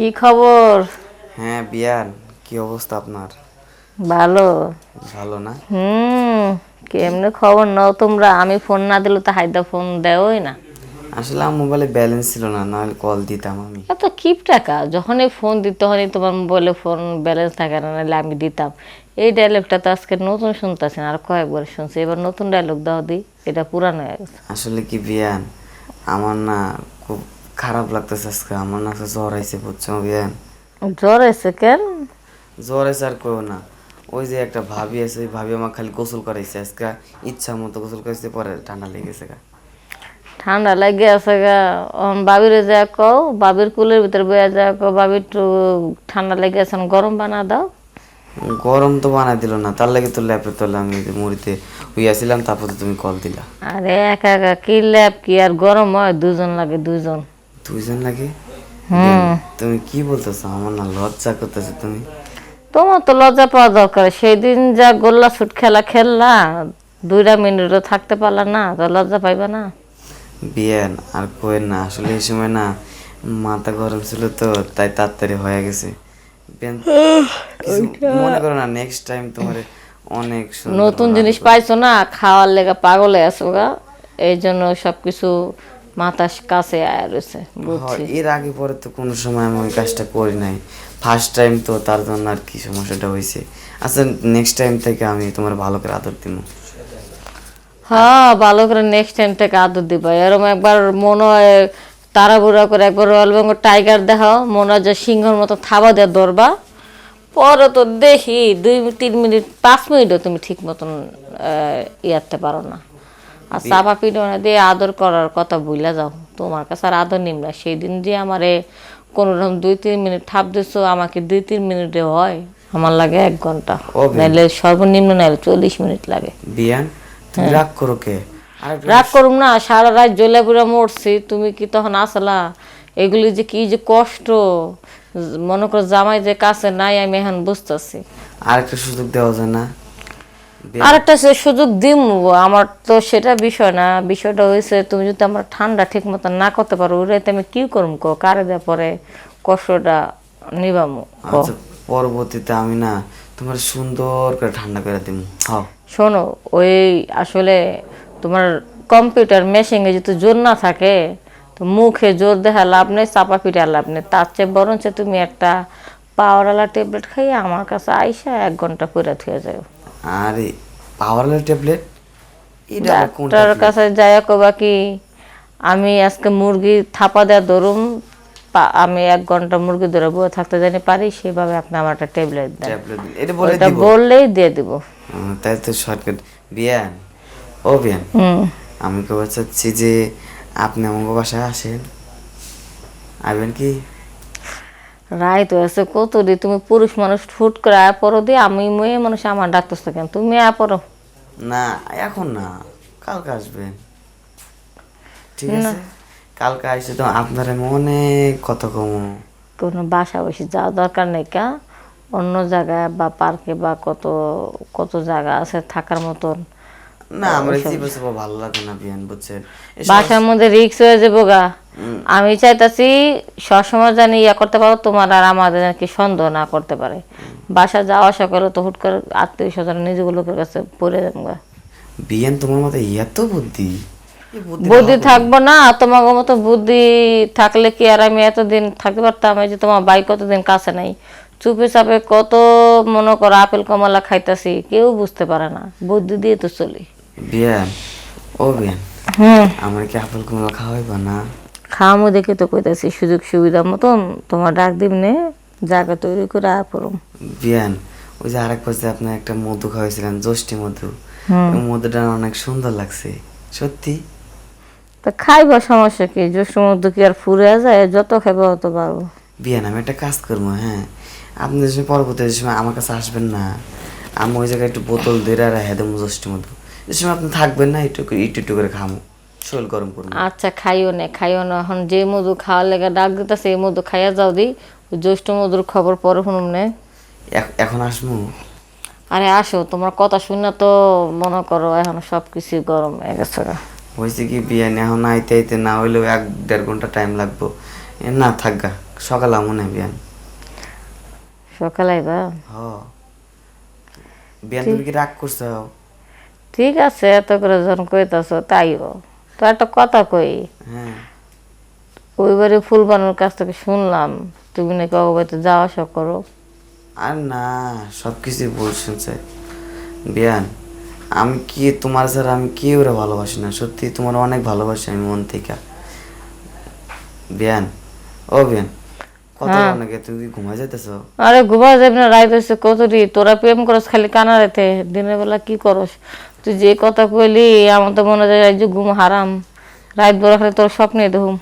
কি খবর? হ্যাঁ বিয়ান কি অবস্থা আপনার? ভালো। ভালো না? হুম কেমনে খবর নাও তোমরা? আমি ফোন না দিলে তো হায়দা ফোন দেওই না। আসলে আমার মোবাইলে ব্যালেন্স ছিল না নাহলে কল দিতাম আমি। এত কিপ টাকা যখনই ফোন দিতে তখনই তোমার মোবাইলে ফোন ব্যালেন্স থাকে না নাহলে আমি দিতাম। এই ডায়লগটা তো আজকে নতুন শুনতেছি না আর কয়েকবার শুনছি। এবার নতুন ডায়লগ দাও দি এটা পুরানো হয়ে গেছে। আসলে কি বিয়ান আমার না খুব খারাপ লাগতেছে আজকে আমার না আজকে জ্বর আইছে বুঝছ বিয়ান জ্বর এসে কেন? জ্বর আইছে আর কেউ না। ওই যে একটা ভাবি আছে ওই ভাবি আমার খালি গোসল করাইছে আজকে ইচ্ছা মতো গোসল করাইছে পরে ঠান্ডা লেগেছে গা। ঠান্ডা লাগে আছে গা। অন বাবিরে যা কও বাবির কুলের ভিতরে বয়া যা কও বাবি একটু ঠান্ডা লেগে আছে গরম বানা দাও। গরম তো বানাই দিল না তার লাগে তো ল্যাপে তোলে আমি মুড়িতে হইয়াছিলাম তারপর তুমি কল দিলা। আরে একা একা কি ল্যাপ কি আর গরম হয় দুজন লাগে দুজন। দুইজন লাগে? হুম। তুমি কি বলতেছো? আমার না লজ্জা করতেছো তুমি। তোমার তো লজ্জা পাওয়া দরকার। সেই দিন যা গোল্লা ছুট খেলা খেললা দুইটা মিনিটও থাকতে পারলা না তো লজ্জা পাইবা না? বিয়েন আর কোয়েন না আসলে এই সময় না মাথা গরম ছিল তো তাই তাড়াতাড়ি হয়ে গেছে। মনে করো না নেক্সট টাইম তোমার অনেক নতুন জিনিস পাইছো না খাওয়ার লেগে পাগল আছো গা। এই জন্য সবকিছু মাথার কাছে আয়া রয়েছে হয়, এর আগে পরে তো কোনো সময় আমি ওই কাজটা করি নাই। ফার্স্ট টাইম তো তার জন্য আর কি সমস্যাটা হয়েছে আচ্ছা নেক্সট টাইম থেকে আমি তোমার ভালো করে আদর দিব হ্যাঁ ভালো করে নেক্সট টাইম থেকে আদর দিবা। এরকম একবার মনে হয় তাড়াহুড়া করে একবার রয়্যাল বেঙ্গল টাইগার দেখাও মনে হয় যে সিংহর মতো থাবা দিয়ে ধরবা। পরে তো দেখি দুই তিন মিনিট পাঁচ মিনিটও তুমি ঠিক মতন ইয়াতে পারো না। আর চাপা পিঠোনা দিয়ে আদর করার কথা ভুলে যাও। তোমার কাছে আর আদর নিম না। সেই দিন যে আমারে কোনো রকম দুই তিন মিনিট ঠাপ দিছো আমাকে দুই তিন মিনিটে হয় আমার লাগে এক ঘণ্টা। নাহলে সর্বনিম্ন নাহলে চল্লিশ মিনিট লাগে। বিয়ান তুমি রাগ করো কে? রাগ করুম না সারা রাত জ্বলে পুরে মরছি তুমি কি তখন আসলা? এগুলি যে কি যে কষ্ট। মনে করো জামাই যে কাছে নাই আমি এখন বুঝতেছি। আর আরেকটা সুযোগ দেওয়া যায় না। আরেকটা সুযোগ দিম আমার তো সেটা বিষয় না। বিষয়টা হয়েছে তুমি যদি আমার ঠান্ডা ঠিক মতো না করতে পারো ওই রাতে আমি কি করুম কো? কারে দেওয়ার পরে কষ্টটা নিবামু আচ্ছা পরবর্তীতে আমি না তোমার সুন্দর করে ঠান্ডা করে দিব হাও। শোনো ওই আসলে তোমার কম্পিউটার মেশিনে যদি জোর না থাকে তো মুখে জোর দেখা লাভ নেই চাপা পিঠা লাভ নেই। তার চেয়ে বরঞ্চ তুমি একটা পাওয়ারওয়ালা ট্যাবলেট খাইয়ে আমার কাছে আইসা এক ঘণ্টা পরে থুয়ে যাও। আরে পাওয়ারলের ট্যাবলেট এটা আবার কোন ডাক্তার কাছে যাই কবা কি আমি আজকে মুরগি থাপা দেওয়া ধরুন আমি এক ঘণ্টা মুরগি ধরে বয়ে থাকতে জানি পারি সেভাবে আপনি আমার একটা ট্যাবলেট দেন। ট্যাবলেট এটা বলে দিব। বললেই দিয়ে দিব। তাই তো শর্টকাট বিয়ান ও বিয়ান আমি কবে চাচ্ছি যে আপনি আমাকে বাসায় আসেন। আসবেন কি? রায় তো আছে কত দি তুমি পুরুষ মানুষ ফুট করে আয়া পড়ো দিয়ে আমি মেয়ে মানুষ আমার ডাকতেছো কেন? তুমি আয়া পড়ো। না এখন না। কালকে আসবেন ঠিক আছে? কালকে আসে তো আপনার অনেক কথা কম। কোনো বাসা বসে যাওয়া দরকার নেই কা? অন্য জায়গায় বা পার্কে বা কত কত জায়গা আছে থাকার মতন। না আমার জীবন সব ভালো লাগে না বিয়ান বুঝছেন? বাসার মধ্যে রিক্স হয়ে যাব গা। আমি চাইতাছি সবসময় জানি ইয়া করতে পারো তোমার আর আমাদের কি সন্দেহ না করতে পারে। বাসা যাওয়া আসা করলে তো হুট করে আত্মীয় স্বজন নিজেগুলো লোকের কাছে পড়ে যাব গা। বিয়ান তোমার মতো এত বুদ্ধি? বুদ্ধি থাকব না তোমার মতো বুদ্ধি থাকলে কি আর আমি এতদিন থাকতে পারতাম? এই যে তোমার ভাই কতদিন কাছে নাই? চুপে চাপে কত মনে করো আপেল কমলা খাইতাছি কেউ বুঝতে পারে না। বুদ্ধি দিয়ে তো চলি। বিয়ান ও বিয়ান হুম। আমার কি আপেল কমলা খাওয়াইবা না? খাওয়ামো দেখে তো কইতাছি সুযোগ সুবিধা মতন তোমার ডাক দিবনে জায়গা তৈরি করে আপরম বিয়ান ওই যে আরেক পাশে আপনি একটা মধু খাওয়াইছিলেন জ্যৈষ্ঠী মধু। ওই মধুটা অনেক সুন্দর লাগছে সত্যি? তা খাইবা সমস্যা কি? জ্যৈষ্ঠ মধ্যে কি আর ফুরে যায়? যত খাইবা তত পারব বিয়ান আমি একটা কাজ করব হ্যাঁ? আপনি যে পরবর্তী সময় আমার কাছে আসবেন না আমি ওই জায়গায় একটু বোতল দিয়ে রেখে দেবো জ্যৈষ্ঠী মধু। যে সময় আপনি থাকবেন না একটু একটু একটু করে খামো। শরীর গরম করব আচ্ছা খাইও না খাইও না। এখন যে মধু খাওয়ার লেগে ডাক দিতেছে এই মধু খাইয়া যাও দি। জ্যৈষ্ঠ মধুর খবর পরে শুনুম নে। এখন আসব আরে আসো তোমার কথা শুনে তো মনে করো এখন সব কিছু গরম হয়ে গেছে হয়েছে কি বিয়ান এখন আইতে আইতে না হইলেও এক দেড় ঘণ্টা টাইম লাগবো। না থাকগা সকালে মনে হয় বিয়ান। সকালে আইবা? হ। বিয়ান তুমি কি রাগ করছ ঠিক আছে এত করে যখন কইতাছ তাইও তো একটা কথা কই হ্যাঁ। ওইবারে ফুলবানোর কাছ থেকে শুনলাম তুমি নাকি অবাইতে যাওয়া আসা করো। আর না সব কিছুই ভুল শুনছে। বিয়ান আমি কি তোমার ছাড়া আমি কি ওরা ভালোবাসি না? সত্যি তোমার অনেক ভালোবাসি আমি মন থেকে। বিয়ান ও বিয়ান যাইতেছো? আরে ঘুমা যাবি না রাইত হয়েছে কতটি? তোরা প্রেম করস খালি কানা রাতে দিনের বেলা কি করস? তুই যে কথা কইলি, আমার তো মনে হয় যে ঘুম হারাম। রাত বড় তোর স্বপ্নে দেখুম।